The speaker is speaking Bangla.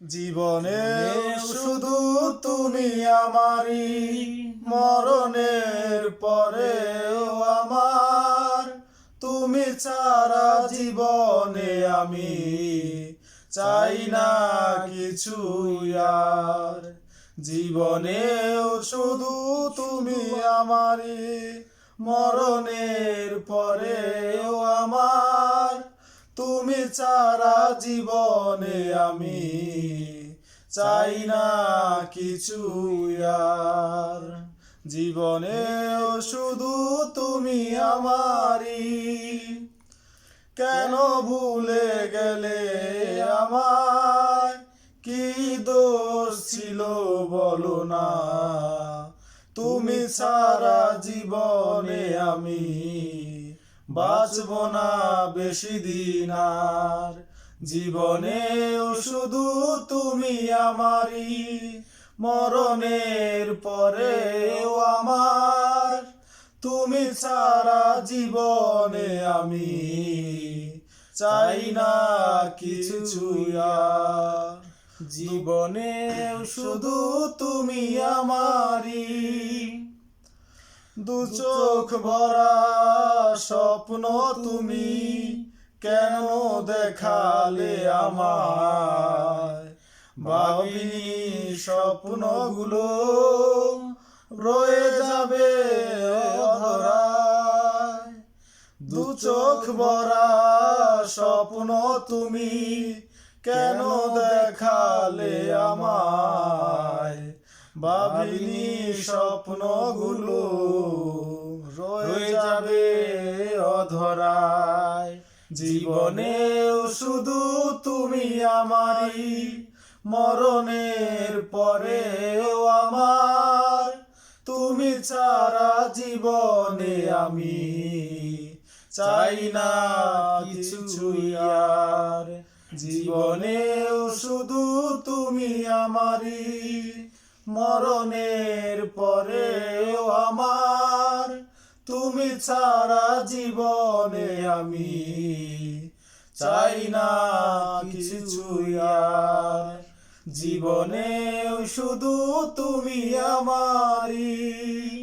জীবনে শুধু তুমি আমারই মরণের পরেও আমার। তুমি ছাড়া জীবনে আমি চাই না কিছু আর। জীবনেও শুধু তুমি আমারই মরণের আমার তুমি ছাড়া জীবনে আমি চাই না কিছু আর। জীবনেও শুধু তুমি আমারই। কেন ভুলে গেলে আমার কি দোষ ছিল বলো না। তুমি সারা জীবনে আমি বাঁচব না বেশি দিন আর। জীবনেও শুধু তুমি আমারই। মরণের পরেও আমার। তুমি সারা জীবনে আমি চাই না কিছু আর। জীবনেও শুধু তুমি আমারই। দু চোখ ভরা স্বপ্ন তুমি কেন দেখালে আমায়? ভাবিনি স্বপ্নগুলো রয়ে যাবে দু চোখ ভরা স্বপ্ন তুমি কেন দেখালে আমায়? ভাবিনি স্বপ্নগুলো, রয়ে যাবে অধরায়। জীবনেও শুধু তুমি আমারই, মরণের পরেও আমার। তুমি ছাড়া জীবনে আমি চাই না কিছু আর। জীবনেও শুধু তুমি আমারই মরণের পরেও আমার। তুমি ছাড়া জীবনে আমি চাই না কিছু আর শুধু তুমি আমারই।